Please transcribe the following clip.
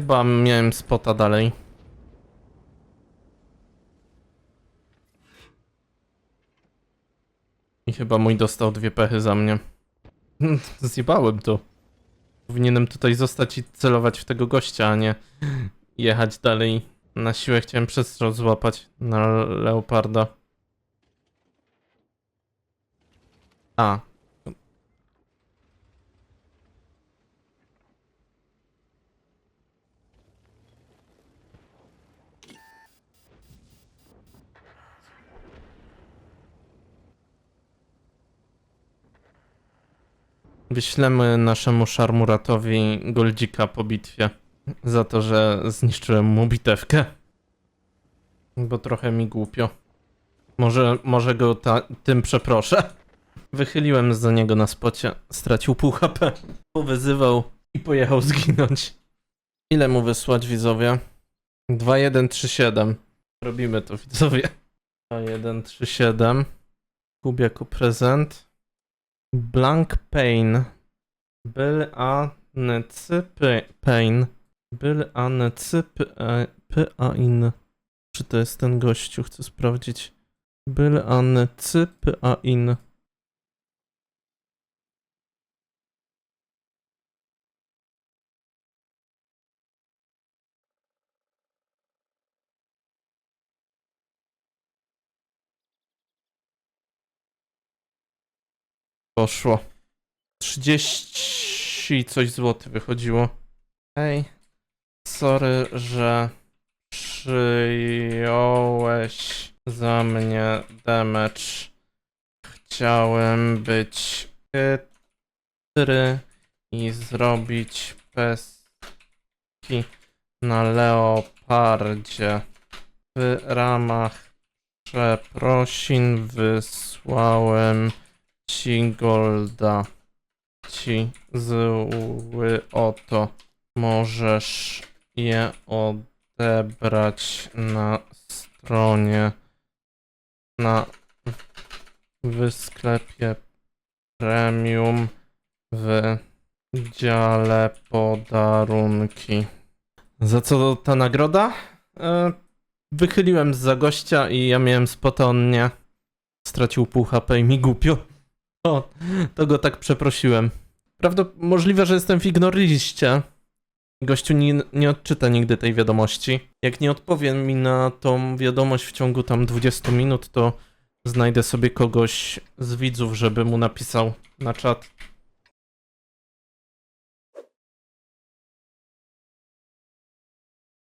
Chyba miałem spota dalej. I chyba mój dostał dwie pechy za mnie. Zjebałem to. Powinienem tutaj zostać i celować w tego gościa, a nie jechać dalej. Na siłę chciałem przestrzał złapać na leoparda. A. Wyślemy naszemu szarmuratowi goldzika po bitwie. Za to, że zniszczyłem mu bitewkę. Bo trochę mi głupio. Może, może go ta, tym przeproszę. Wychyliłem za niego na spocie. Stracił pół HP. Powyzywał i pojechał zginąć. Ile mu wysłać widzowie? 2137. Robimy to widzowie. 2137. Kup jako prezent. Blank Pain. Byl a necy pain. Byl a necy p a in. Czy to jest ten gościu? Chcę sprawdzić. Byl a necy a in. Poszło. 30 i coś złotych wychodziło. Ej. Sorry, że przyjąłeś za mnie damage. Chciałem być chytry i zrobić peski na leopardzie. W ramach przeprosin wysłałem ci Golda. Ci zły oto. Możesz je odebrać na stronie na w sklepie premium w dziale podarunki. Za co ta nagroda? E, wychyliłem za gościa i ja miałem spota, on nie. Stracił pół HP i mi głupio. O, to go tak przeprosiłem. Prawda, możliwe, że jestem w ignoryliście. Gościu nie, nie odczyta nigdy tej wiadomości. Jak nie odpowie mi na tą wiadomość w ciągu tam 20 minut, to znajdę sobie kogoś z widzów, żeby mu napisał na czat.